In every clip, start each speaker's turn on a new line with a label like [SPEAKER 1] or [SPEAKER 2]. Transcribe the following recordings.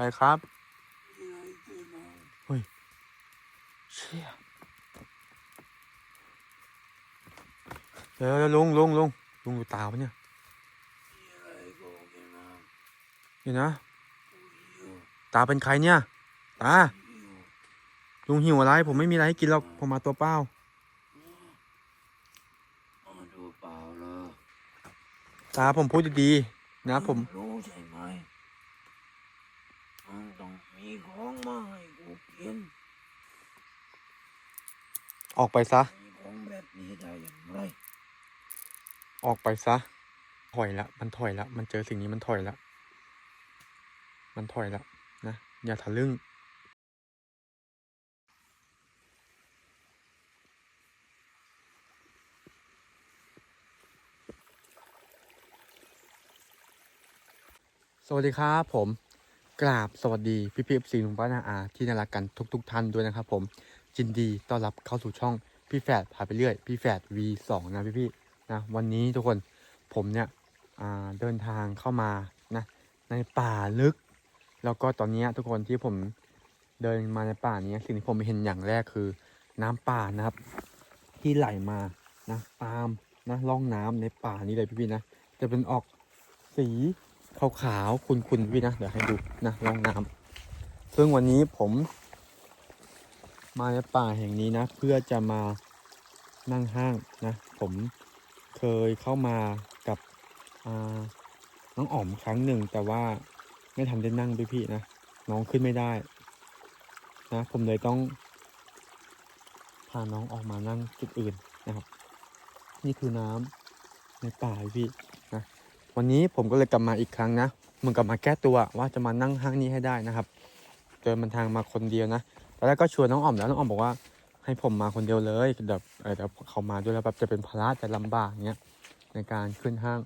[SPEAKER 1] ไปครับ
[SPEAKER 2] มีอะไรช่วยน้อง
[SPEAKER 1] เฮ้ยเชี่ยเดี๋ยวเดี๋ยวลุงลุงลุงลุงดูตาปะเนี่ย
[SPEAKER 2] มีอะไรบอกแกน้อง
[SPEAKER 1] เดี๋ยวนะ
[SPEAKER 2] กูหิว
[SPEAKER 1] ตาเป็นใครเนี่ย ตา
[SPEAKER 2] หิว
[SPEAKER 1] ลุงหิวอะไร ผมไม่มีอะไรให้กินหรอก ผมมาตัวเปล่า
[SPEAKER 2] มาดูเปล่าเหรอ
[SPEAKER 1] ตาผมพูดดีๆนะผม
[SPEAKER 2] รู้ใช่ไหมมันต้องมีของมาให้กูกิน
[SPEAKER 1] ออกไปซะ
[SPEAKER 2] มีของแบบนี้ได้อย่างไร
[SPEAKER 1] ออกไปซะ ถอยละ มันถอยละ มันเจอสิ่งนี้มันถอยละ มันถอยละนะ อย่าทะลึ่ง สวัสดีครับผม กราบสวัสดีพี่พี่ซีลุงป้านาอาที่น่ารักกันทุกๆท่านด้วยนะครับผมยินดีต้อนรับเข้าสู่ช่องพี่แฝดพาไปเรื่อย พี่แฝด V2 นะพี่พี่นะวันนี้ทุกคนผมเนี่ยเดินทางเข้ามานะในป่าลึก แล้วก็ตอนนี้ทุกคนที่ผมเดินมาในป่านี้สิ่งที่ผมเห็นอย่างแรกคือ น้ำป่านะครับ ที่ไหลมานะตามนะล่องน้ำในป่านี้เลยพี่พี่นะจะเป็นออกสี ขาวๆขุ่นๆพี่นะ เดี๋ยวให้ดูนะลองน้ำซึ่งวันนี้ผม มาในป่าแห่งนี้นะ เพื่อจะมานั่งห้างนะ ผมเคยเข้ามากับน้องอ๋อมครั้งหนึ่ง แต่ว่าไม่ทันได้นั่งพี่ๆนะ น้องขึ้นไม่ได้ นะ ผมเลยต้องพาน้องออกมานั่งจุดอื่นนะครับ นี่คือน้ำในป่าพี่ วันนี้ผมก็เลยกลับมาอีกครั้งนะเหมือนกับมาแก้ตัวว่าจะมานั่งห้างนี้ให้ได้นะครับ เดินมันทางมาคนเดียวนะตอนแรกก็ชวนน้องอ๋อมแล้วน้องอ๋อมบอกว่าให้ผมมาคนเดียวเลยแบบเออเดี๋ยวเขามาด้วยแล้วแบบจะเป็นภาระจะลำบากเงี้ยในการขึ้นห้าง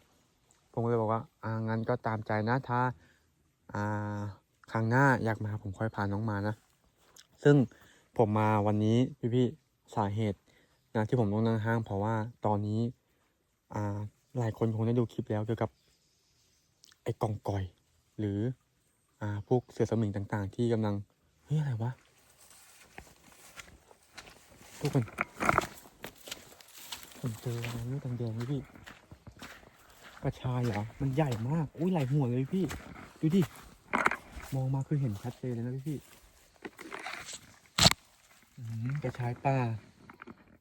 [SPEAKER 1] ผมก็เลยบอกว่าอ่างั้นก็ตามใจนะถ้าอ่าครั้งหน้าอยากมาผมค่อยพาน้องมานะ ซึ่งผมมาวันนี้พี่ๆสาเหตุนะที่ผมต้องนั่งห้าง เพราะว่าตอนนี้อ่า หลายคนคงได้ดูคลิปแล้วเกี่ยวกับ ไอ้กองกอย หรือ อ่าพวกเสือสมิงต่างๆ ที่กำลังเฮ้ยอะไรวะทุกคนผมเจออะไรนี่แดงนี่พี่กระชายเหรอ มันใหญ่มาก อุ้ยไหลายหัวเลยพี่ ดูดิ มองมาคือเห็นชัดเจนเลยนะพี่พี่กระชายป่า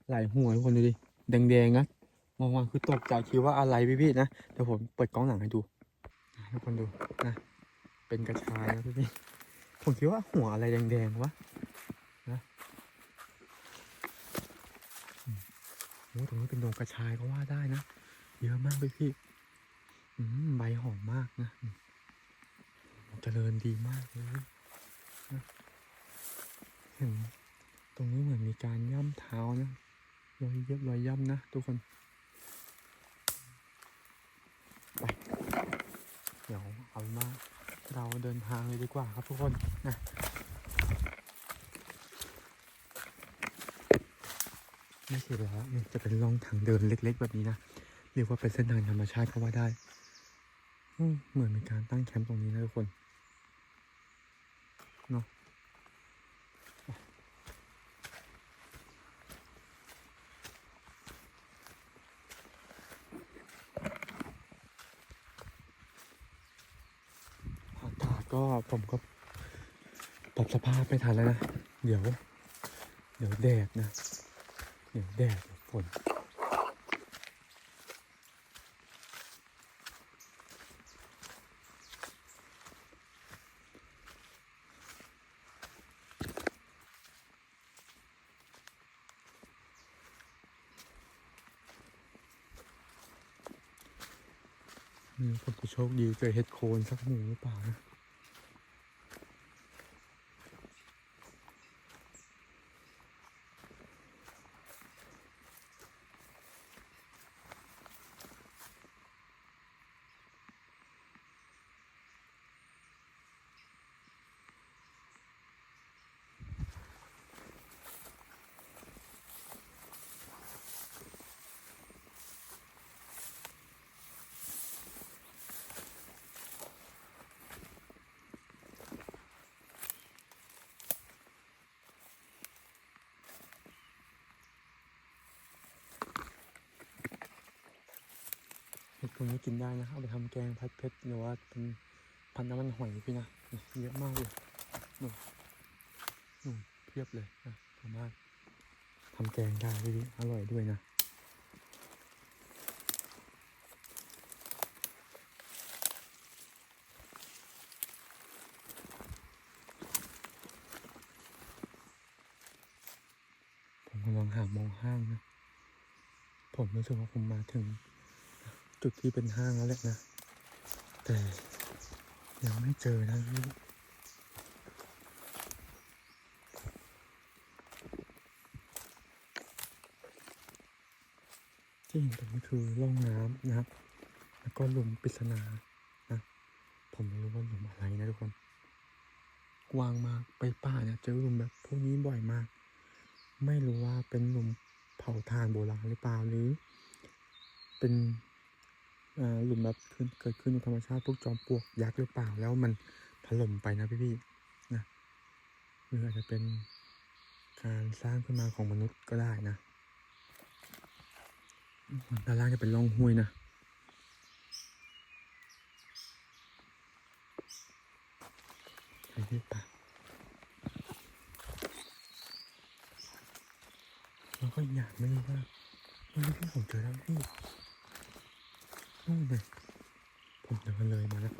[SPEAKER 1] ไหลายหัวทุกคนดูดิ แดงๆนะ มองมาคือตกใจคิดว่าอะไรพี่พี่นะเดี๋ยวผมเปิดกล้องหลังให้ดูทุกคนดูนะเป็นกระชายนะพี่พี่ผมคิดว่าหัวอะไรแดงๆวะโอ้ตรงนี้เป็นดงกระชายก็ว่าได้นะเยอะมากเลยพี่อืมใบหอมมากนะเจริญดีมากเลยนะเห็นตรงนี้เหมือนมีการย่ำเท้านะรอยเย็บรอยย่ำนะทุกคนไปเดี๋ยวเอาเป็นว่าเราเดินทางเลยดีกว่าครับทุกคนนะไม่ใช่แล้วเนี่ยจะเป็นร่องทางเดินเล็ก ๆ แบบนี้นะเรียกว่าเป็นเส้นทางธรรมชาติก็ว่าได้เหมือนมีการตั้งแคมป์ตรงนี้นะทุกคน เนาะอา ก็ผมก็ปรับสภาพไม่ทันแล้วนะ เดี๋ยว เดี๋ยวแดดนะ เดี๋ยวแดดฝนนี่ผมจะโชคดีเจอเห็ดโคนสักหมูหรือเปล่านะ รงนี้กินได้นะเอาไปทำแกงผัดเผ็ดหรือว่าเป็นพันน้ำมันหอยพี่นะเยอะมากเลยนู่นนู่นเพียบเลยนะสามารถทำแกงได้พี่อร่อยด้วยนะผมกำลังหามองห้างนะ ผมรู้สึกว่าผมมาถึง จุดที่เป็นห้างแล้วแหละนะ แต่ยังไม่เจอนะพี่ที่เห็นตรงนี้คือร่องน้ำนะครับ แล้วก็หลุมปริศนานะ ผมไม่รู้ว่าหลุมอะไรนะทุกคน กว้างมากไปป่าเนี่ยเจอหลุมแบบพวกนี้บ่อยมาก ไม่รู้ว่าเป็นหลุมเผาถ่านโบราณหรือเปล่าหรือ เป็น หลุมแบบขึ้นเกิดขึ้นในธรรมชาติพวกจอมปลวกยักษ์หรือเปล่าแล้วมันถล่มไปนะพี่ๆนะหรืออาจจะเป็นการสร้างขึ้นมาของมนุษย์ก็ได้นะด้านล่างจะเป็นร่องห้วยนะไปที่ป่าแล้วก็อยางไม่รู้ว่าเมื่อกี้ผมเจอแล้วพี่ นู่นเลยผมเดินเลยมาแล้ว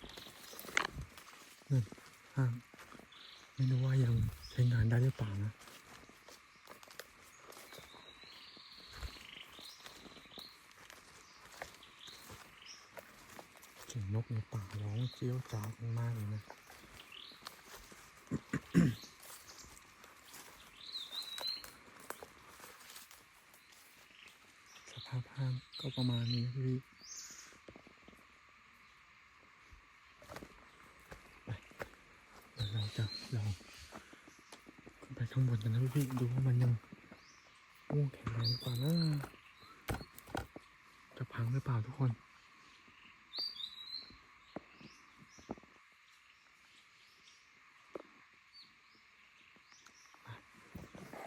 [SPEAKER 1] นั่นห้างไม่รู้ว่ายังใช้งานได้หรือเปล่านะเสียงนกในป่าร้องเจียวจ้าวกันมากเลยนะสภาพห้างก็ประมาณนี้พี่ไปเดี๋ยวเราจะลองขึ้นไปข้างบนกันนะพี่ดูว่ามันยังม่วงแข็งแรงกว่านะจะพังหรือเปล่าทุกคน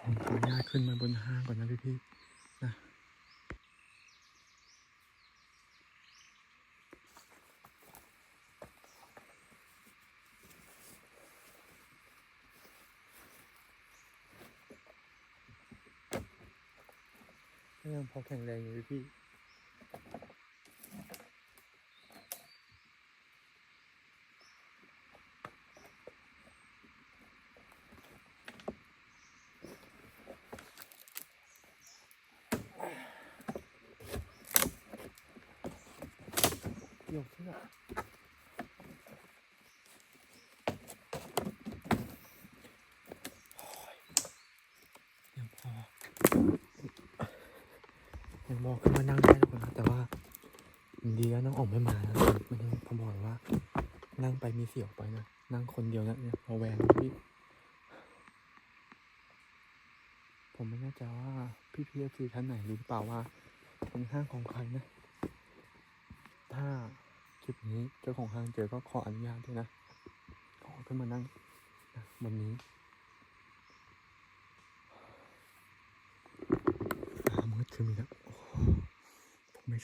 [SPEAKER 1] ผมขออนุญาตขึ้นมาบนห้างก่อนนะพี่พี่ๆ ยังพอแข็งแรงอยู่พี่ เกี่ยวเสื้อโอ้ยยังพอ ยังบอกขึ้นมานั่งได้ทุกคนนะแต่ว่าดีแล้วน้องออกไม่มานะมันยังผมบอกว่า นั่งไปมีเสียวไปนะนั่งคนเดียวนะเนี่ยระแวงพี่ผมไม่แน่ใจว่าพี่พีเอฟซีท่านไหนรู้หรือเปล่าว่าเป็นห้างของใครนะ ถ้าคลิปนี้เจ้าของห้างเจอก็ขออนุญาตด้วยนะ ขอขึ้นมานั่งนะบนนี้ฟ้ามืดขึ้นอีกแล้วโอ้โหผมไม่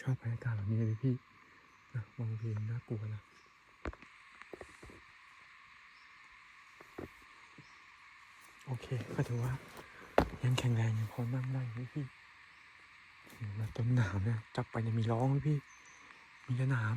[SPEAKER 1] ชอบบรรยากาศแบบนี้เลยพี่นะมองเพลงน่ากลัวนะโอเคก็ถือว่ายังแข็งแรงยังพอนั่งได้เลยพี่มาต้นหนามเนี่ยจับไปเนี่ยมีร้องเลยพี่ มีหนาม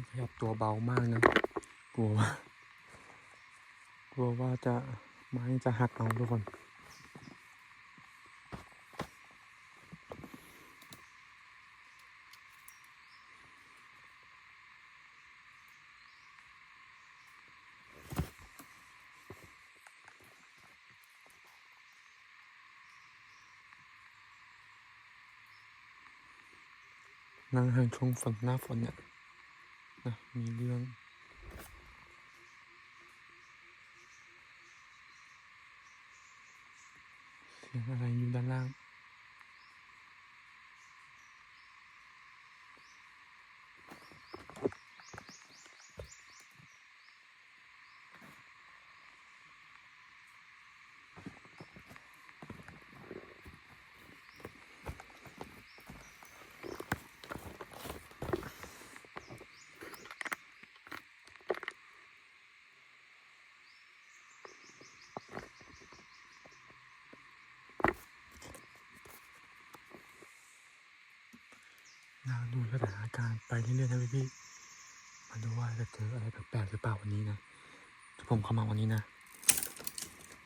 [SPEAKER 1] มันขยับตัวเบามากนะกลัวว่ากลัวว่าจะไม้จะหักเอาทุกคนนั่งห่างช่วงฝนหน้าฝนเนี่ย มีเรื่อง เสียงอะไรอยู่ด้านล่างางดูสถานการณ์ไปเรื่อยๆนะพี่พี่ๆมาดูว่าจะเจออะไรแปลกๆหรือเปล่าวันนี้นะที่ผมเข้ามาวันนี้นะ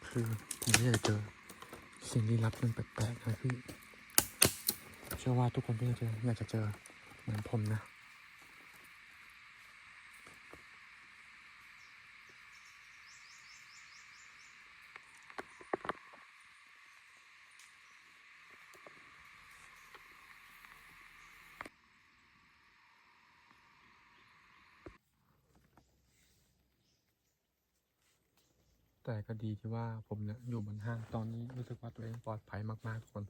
[SPEAKER 1] คือผมไม่จะเจอสิ่งลี้ลับมันแปลกๆนะพี่เชื่อว่าทุกคนก็จะเจออยากจะเจอเหมือนผมนะ แต่ก็ดีที่ว่าผมเนี่ยอยู่บนห้างตอนนี้รู้สึกว่าตัวเองปลอดภัยมากๆทุกคน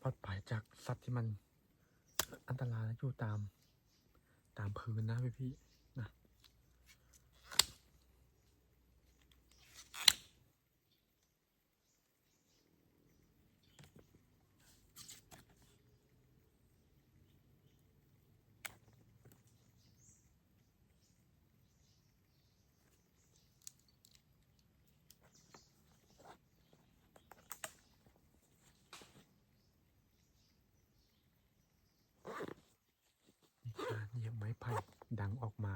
[SPEAKER 1] ปลอดภัยจากสัตว์ที่มันอันตรายอยู่ตามตามพื้นนะพี่พี่ๆนะ มีการเหยียบ ไม้ไผ่ดังออกมา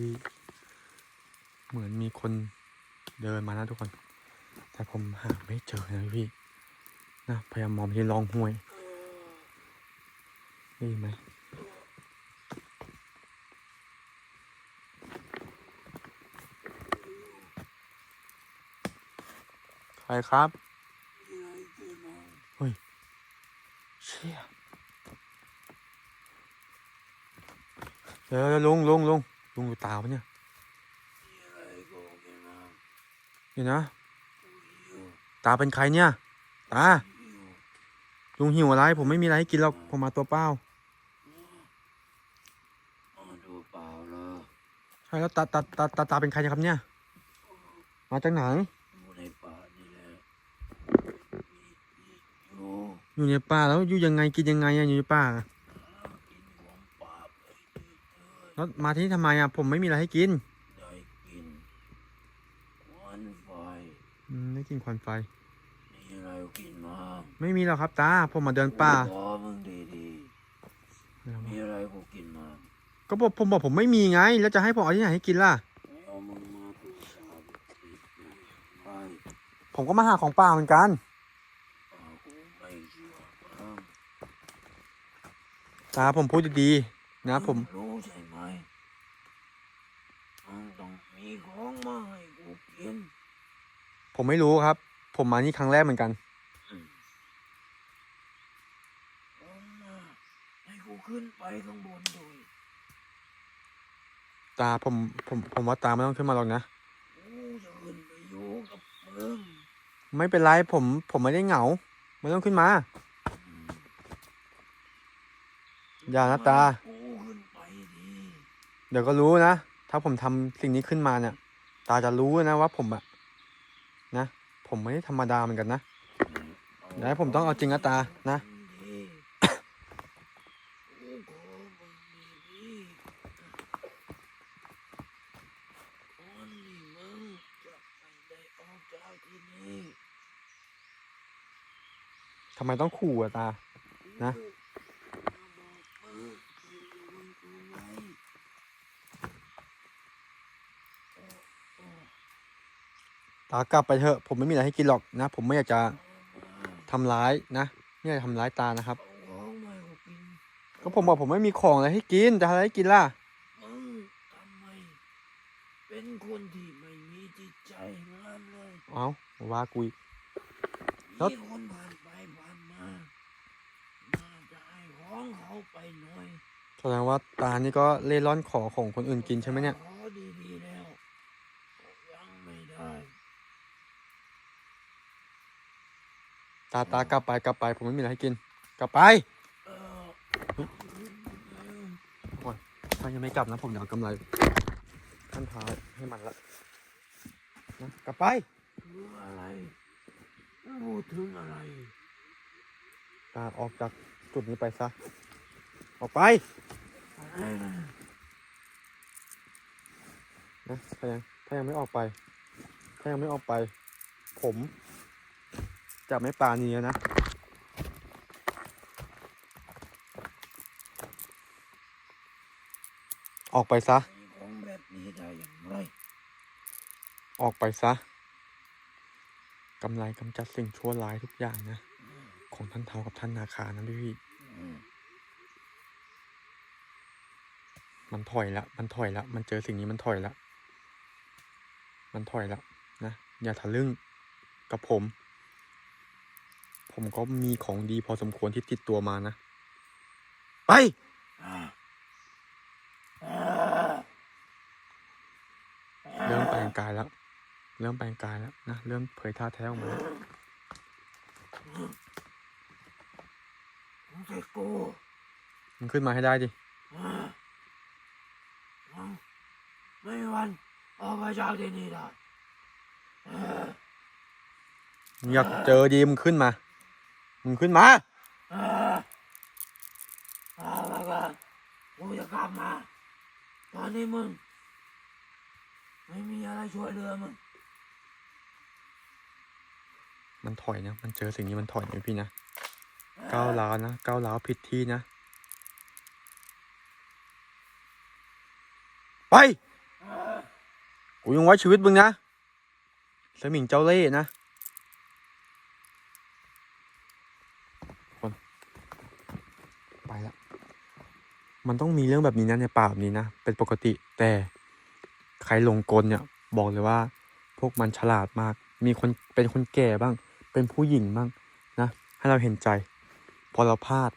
[SPEAKER 1] พี่ๆเหมือนมีคนเดินมานะทุกคน แต่ผมหาไม่เจอนะพี่นะพยายามมองที่รองห้วยได้ยินไหมใครครับเฮ้ยเชี่ยเดี๋ยวเดี๋ยวลุงลุงลุง ลุงอยู่ตาปะเนี่ย
[SPEAKER 2] มีอะไรก็กินมั้ง
[SPEAKER 1] เดี๋ยวนะ
[SPEAKER 2] กูหิว
[SPEAKER 1] ตาเป็นใครเนี่ย ตา
[SPEAKER 2] หิว
[SPEAKER 1] ลุงหิวอะไร ผมไม่มีอะไรให้กินหรอกผมมาตัวเปล่า
[SPEAKER 2] มาดูเปล่าเลย
[SPEAKER 1] ใช่แล้วตาตาตาตาตาเป็นใครนะครับเนี่ย มาจากไหน
[SPEAKER 2] อยู่ในป่านี่แหละมีมีอยู่
[SPEAKER 1] อยู่ในป่าแล้วอยู่ยังไงกินยังไงอะอยู่ในป่า แล้วมาที่นี่ทำไมอะ ผมไม่มีอะไรให้กิน
[SPEAKER 2] ได้กินควันไฟ
[SPEAKER 1] อืมได้กินควันไฟ
[SPEAKER 2] มีอะไรกินมา
[SPEAKER 1] ไม่มีหรอกครับตา ผมมาเดินป่า
[SPEAKER 2] ขอมึงดีดีมีอะไรกูกินมา
[SPEAKER 1] ก็บอกผมบอกผมไม่มีไง แล้วจะให้ผมเอาที่ไหนให้กินล่ะผมก็มาหาของป่าเหมือนกันตาผมพูดดี นะผม
[SPEAKER 2] รู้ใช่ไหมมันต้องมีของมาให้กูกิน
[SPEAKER 1] ผมไม่รู้ครับ ผมมานี่ครั้งแรกเหมือนกัน
[SPEAKER 2] ของมาให้กูขึ้นไปข้างบนด้วย
[SPEAKER 1] ตาผมผมผมว่าตาไม่ต้องขึ้นมาหรอกนะ
[SPEAKER 2] กูจะขึ้นไปอยู่กับมึง
[SPEAKER 1] ไม่เป็นไรผม ผมไม่ได้เหงา ไม่ต้องขึ้นมา อย่านะตา
[SPEAKER 2] กูขึ้นไปดี
[SPEAKER 1] เดี๋ยวก็รู้นะ ถ้าผมทำสิ่งนี้ขึ้นมาเนี่ย ตาจะรู้นะว่าผมอะนะ ผมไม่ได้ธรรมดาเหมือนกันนะเดี๋ยวผมต้องเอาจริงนะตา นะ
[SPEAKER 2] ทำ
[SPEAKER 1] ไมต้องขู่อะตา นะ ตากลับไปเถอะ ผมไม่มีอะไรให้กินหรอกนะ ผมไม่อยากจะทำร้ายนะไม่อยากจะทำร้ายตานะครับ ก็ผมบอกผมไม่มีของอะไรให้กินจะอะไรให้กินล่ะ
[SPEAKER 2] มึงทำไมเป็นคนที่ไม่มีจิตใจงามเลย
[SPEAKER 1] เอาว่ากุยแล้ว
[SPEAKER 2] มีคนผ่านไปผ่านมาน่าจะให้ของเขาไปหน่อย
[SPEAKER 1] แสดงว่าตานี่ก็เล่ร่อนขอของคนอื่นกินใช่ไหมเนี่ย
[SPEAKER 2] ขอดีๆแล้วก็ยังไม่ได้
[SPEAKER 1] ตาตากลับไปกลับไปผมไม่มีอะไรให้กิน กลับไป
[SPEAKER 2] เออ
[SPEAKER 1] ถ้ายังไม่กลับนะผมเดี๋ยวเอากำไรท่านพาให้มันละนะกลับไป
[SPEAKER 2] คืออะไรพูดถึงอะไร
[SPEAKER 1] ตาออกจากจุดนี้ไปซะ ออกไป
[SPEAKER 2] อะไรนะ
[SPEAKER 1] นะถ้ายังถ้ายังไม่ออกไป ถ้ายังไม่ออกไป ผม จะไม่ปราณีแล้วนะออกไปซะ
[SPEAKER 2] มีของแบบนี้ได้อย่างไร
[SPEAKER 1] ออกไปซะกำไรกำจัดสิ่งชั่วร้ายทุกอย่างนะ ของท่านเทากับท่านนาคานะพี่พี่
[SPEAKER 2] อืม
[SPEAKER 1] มันถอยละ มันถอยละ มันเจอสิ่งนี้มันถอยละ มันถอยละนะ อย่าทะลึ่งกับผม ผมก็มีของดีพอสมควรที่ติดตัวมานะ ไป
[SPEAKER 2] อ่าอ่า
[SPEAKER 1] เริ่มแปลงกายแล้ว เริ่มแปลงกายแล้วนะ เริ่มเผยท่าแท้ออกมาแล้ว
[SPEAKER 2] มึงจะกู
[SPEAKER 1] มันขึ้นมาให้ได้ดิ
[SPEAKER 2] อ่ามึงไม่มีวันออกไปจากที่นี่ได้อ่า
[SPEAKER 1] มึงอยากเจอดีมึงขึ้นมา มึงขึ้นมา
[SPEAKER 2] อ่าเอาละกันกูจะกลับมา ตอนนี้มึง ไม่มีอะไรช่วยเหลือมึง
[SPEAKER 1] มันถอยนะ มันเจอสิ่งนี้มันถอยนะพี่นะก้าวร้าวนะก้าวร้าวผิดที่นะ ไป กูยังไว้ชีวิตมึงนะ สมิงเจ้าเล่ห์นะ คน ไปละ มันต้องมีเรื่องแบบนี้นะในป่าแบบนี้นะ เป็นปกติ แต่ใครลงกลเนี่ย บอกเลยว่า พวกมันฉลาดมาก มีคนเป็นคนแก่บ้าง เป็นผู้หญิงบ้างนะ ให้เราเห็นใจ พอเราพลาด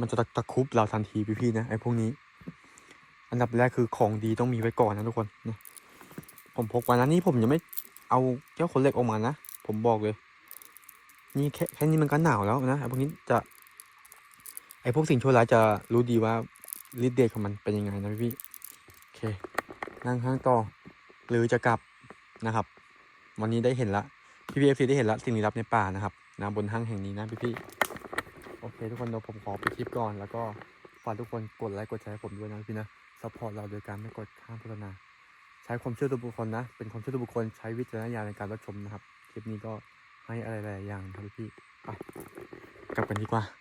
[SPEAKER 1] มันจะตะตะคุบเราทันทีพี่ๆนะไอ้พวกนี้ อันดับแรกคือของดีต้องมีไว้ก่อนนะทุกคนนะผมพกมานะนี่ผมยังไม่เอาเจ้าขนเหล็กออกมานะ ผมบอกเลย นี่แค่แค่นี้มันก็หนาวแล้วนะไอ้พวกนี้จะ ไอ้พวกสิ่งชั่วร้ายจะรู้ดีว่า ฤทธิ์เดชของมันเป็นยังไงนะพี่ๆโอเค นั่งข้างต่อ หรือจะกลับนะครับ วันนี้ได้เห็นละพี่พีเอฟซีได้เห็นละสิ่งลี้ลับในป่านะครับนะบนห้างแห่งนี้นะพี่พี่ๆโอเค ทุกคนเดี๋ยวผมขอไปดคลิปก่อนแล้วก็ฝากทุกคนกดไลค์กดแชร์ผมด้วยนะพี่นะซัพพอร์ตเราโดยการไม่กดข้ามโฆษณาใช้ความเชื่อตัวบุคคลนะ เป็นความเชื่อตัวบุคคลใช้วิจารณญาณในการรับชมนะครับ คลิปนี้ก็ให้อะไรหลายอย่างครับพี่ไปกลับกันดีกว่า